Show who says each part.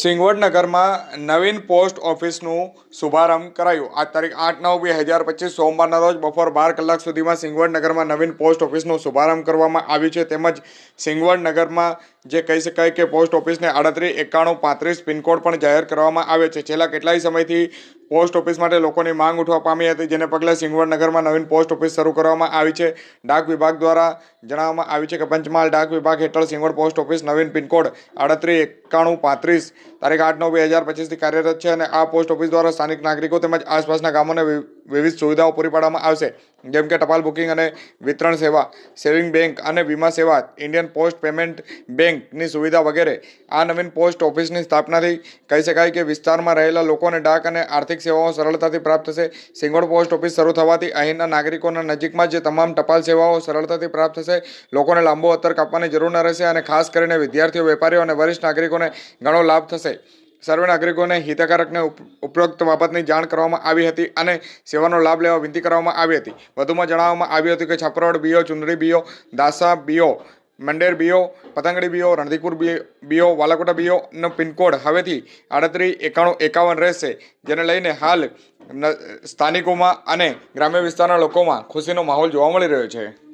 Speaker 1: સિંગવડ નગરમાં નવીન પોસ્ટ ઓફિસનું શુભારંભ કરાયું. આ તારીખ આઠ નવ બે હજાર પચીસ સોમવારના રોજ બપોર બાર કલાક સુધીમાં સિંગવડનગરમાં નવીન પોસ્ટ ઓફિસનું શુભારંભ કરવામાં આવ્યું છે. તેમજ સિંગવડનગરમાં જે કહી શકાય કે પોસ્ટ ઓફિસને આડત્રીસ, એકાણું, પાંત્રીસ પિનકોડ પણ જાહેર કરવામાં આવે છે. છેલ્લા કેટલાય સમયથી પોસ્ટ ઓફિસ માટે લોકોની માંગ ઉઠવા પામી હતી, જેને પગલે સિંગવડનગરમાં નવીન પોસ્ટ ઓફિસ શરૂ કરવામાં આવી છે. ડાક વિભાગ દ્વારા જણાવવામાં આવ્યું છે કે પંચમહાલ ડાક વિભાગ હેઠળ સિંગવડ પોસ્ટ ઓફિસ નવીન પિનકોડ આડત્રીસ, એકાણું, પાંત્રીસ તારીખ આઠ નવ બે હજાર પચીસથી કાર્યરત છે અને આ પોસ્ટ ઓફિસ દ્વારા સ્થાનિક નાગરિકો તેમજ આસપાસના ગામોને વિવિધ સુવિધાઓ પૂરી પાડવામાં આવશે. જેમ કે ટપાલ બુકિંગ અને વિતરણ સેવા, સેવિંગ બેંક અને વીમા સેવા, ઇન્ડિયન પોસ્ટ પેમેન્ટ બેંકની સુવિધા વગેરે. આ નવીન પોસ્ટ ઓફિસની સ્થાપનાથી કહી શકાય કે વિસ્તારમાં રહેલા લોકોને ડાક અને આર્થિક સેવાઓ સરળતાથી પ્રાપ્ત થશે. સિંગોડ પોસ્ટ ઓફિસ શરૂ થવાથી અહીંના નાગરિકોના નજીકમાં જે તમામ ટપાલ સેવાઓ સરળતાથી પ્રાપ્ત થશે, લોકોને લાંબો અંતર કાપવાની જરૂર ન રહેશે અને ખાસ કરીને વિદ્યાર્થીઓ, વેપારીઓ અને વરિષ્ઠ નાગરિકોને ઘણો લાભ થશે. સર્વે નાગરિકોને હિતકારકને ઉપ- ઉપરોક્ત બાબતની જાણ કરવામાં આવી હતી અને સેવાનો લાભ લેવા વિનંતી કરવામાં આવી હતી. વધુમાં જણાવવામાં આવ્યું હતું કે Chhaparwad BO, Chundadi BO, Dasa BO, Mander BO, Patangdi BO Randhipur BO, Valakota બીઓનો pincode હવેથી આડત્રીસ એકાણું એકાવન રહેશે. જેને લઈને હાલ સ્થાનિકોમાં અને ગ્રામ્ય વિસ્તારના લોકોમાં ખુશીનો માહોલ જોવા મળી રહ્યો છે.